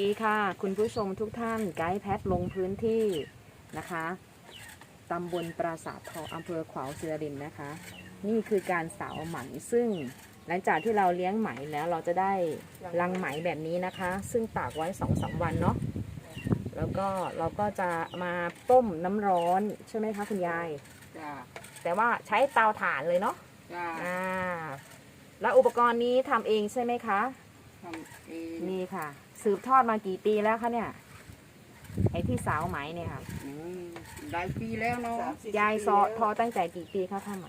ดีค่ะ คุณผู้ชมทุกท่านไกด์แพทย์ลงพื้นที่นะคะตำบลปราสาททองอำเภอขวาวศิรินทร์นะคะ นี่คือการสาวไหมซึ่งหลังจากที่เราเลี้ยงไหมแล้วเราจะได้รังไหมแบบนี้นะคะ ซึ่งตากไว้สองสามวันเนาะแล้วก็เราก็จะมาต้มน้ำร้อนใช่ไหมคะคุณยายจ้าแต่ว่าใช้เตาถ่านเลยเนาะจ้าอ่าแล้วอุปกรณ์นี้ทำเองใช่ไหมคะ ทำเองนี่ค่ะ สืบทอดมากี่ปีแล้วคะเนี่ย ไอ้ที่สาวไหมเนี่ยค่ะอืมได้ปีแล้วเนาะยายซอทอตั้งแต่กี่ปีคะผ้าไหม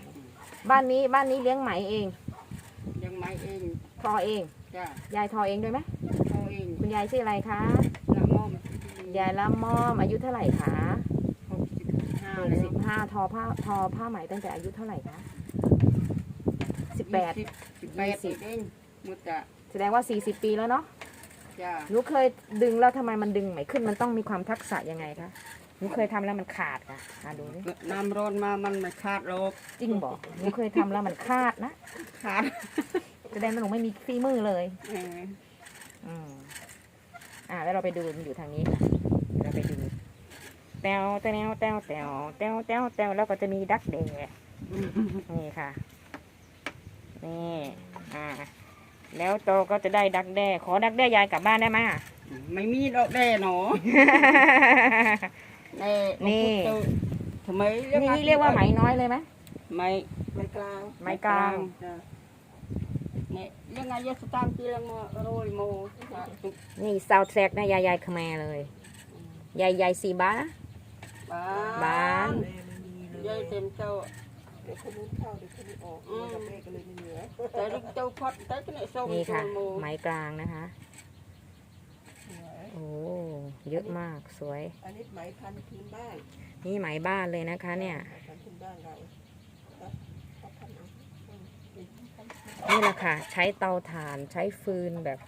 บ้านนี้บ้านนี้เลี้ยงไหมเองยังไม่เองทอเอง จ้ายายทอเองด้วยไหมเอาเองคุณยายชื่ออะไรคะละม่อมยายละม่อมอายุเท่าไหร่คะหกสิบห้าหกแล้วสิบห้าทอผ้าทอผ้าไหมตั้งแต่อายุเท่าไหร่คะสิบแปดยี่สิบแปดยี่สิบ เองมุดจะ แสดงว่าสี่สิบปีแล้วเนาะจ้าหนูเคยดึงแล้วทำไมมันดึงไหมขึ้นมันต้องมีความทักษะยังไงคะหนูเคยทำแล้วมันขาดค่ะอะดูดิน้ำร้อนมามันไม่ขาดหรอกจริงบอกหนูเคยทำแล้วมันขาดนะขาดแสดงว่าหนูไม่มีฝีมือเลย เอออืมอ่าแล้วเราไปดูมันอยู่ทางนี้ค่ะเราไปดูแตวแตวแตวแตวแตวแตวแตวแล้วก็จะมีดักแด้นี่ค่ะ นี่ อ่า แล้วโตก็จะได้ดักแด้ขอดักแด้ยายกลับบ้านได้ไหมอะไม่มีดอกแด่หนอแน่นี่พูดเถอะทำไมนี่เรียกว่าไหมน้อยเลยไหม ไหมไม่กลางไหมกลาง จ้ะเนี่ยยังไงยศตามที่ละมโรยโมนี่ซาวแทร็กนะยายยายขแมเลยยายยายสีบ้านะบ้าบ้านแม่ไม่มีเลยยายเต็มเจ้าเดี๋ยวคนนู้นเข้าเดี๋ยวคนนี้ออกอืมกับแม่ก็เลยไม่เหลือแต่ลูกเจ้าพอดแต่ก็เนี่ยส่งนี่ตัค่ะวโมไหมกลางนะคะโอ้เยอะมากสวย อันนี้ไหมพันธุ์พื้นบ้านนี่ไหมบ้านเลยนะคะ เนี่ย ไหมพันธุ์พื้นบ้านเราครับเขาพันธุ์เอาอืมนี่แหละค่ะ ใช้เตาถ่านใช้ฟืนแบบ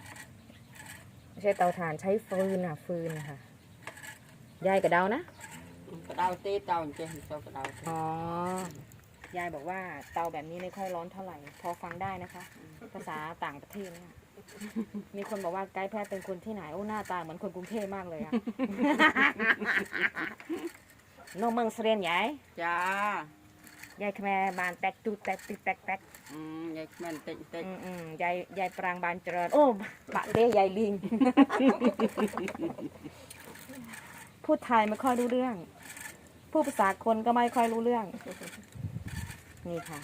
ไม่ใช่เตาถ่านใช้ฟืนอะฟืนค่ะยายกับเดานะ กระดาวเต้เต่าเจ้าเจ้ากระดาวเต้อ๋อ ยายบอกว่าเตาแบบนี้ไม่ค่อยร้อนเท่าไหร่ พอฟังได้นะคะ ภาษาต่างประเทศเนี่ยมีคนบอกว่าไกด์แพทย์เป็นคนที่ไหนโอ้หน้าตาเหมือนคนกรุงเทพมากเลยอะโนเมืองเสรียนยายจ้ายายแคมบานแตกตูดแตกติดแตกแตกอืมยายแม่นเต็งเต็งอืมอืมยายยายปรางบานเจริญโอ้บะเต้ยายลิง พูดไทยไม่ค่อยรู้เรื่อง พูดภาษาคนก็ไม่ค่อยรู้เรื่อง นี่ค่ะ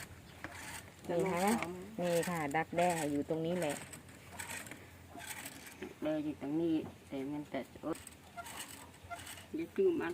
นี่ฮะนี่ค่ะ ดักแด้อยู่ตรงนี้แหละเลยอยู่ตรงนี้แต่มันแต่โอ๊ยยายจื้อมัน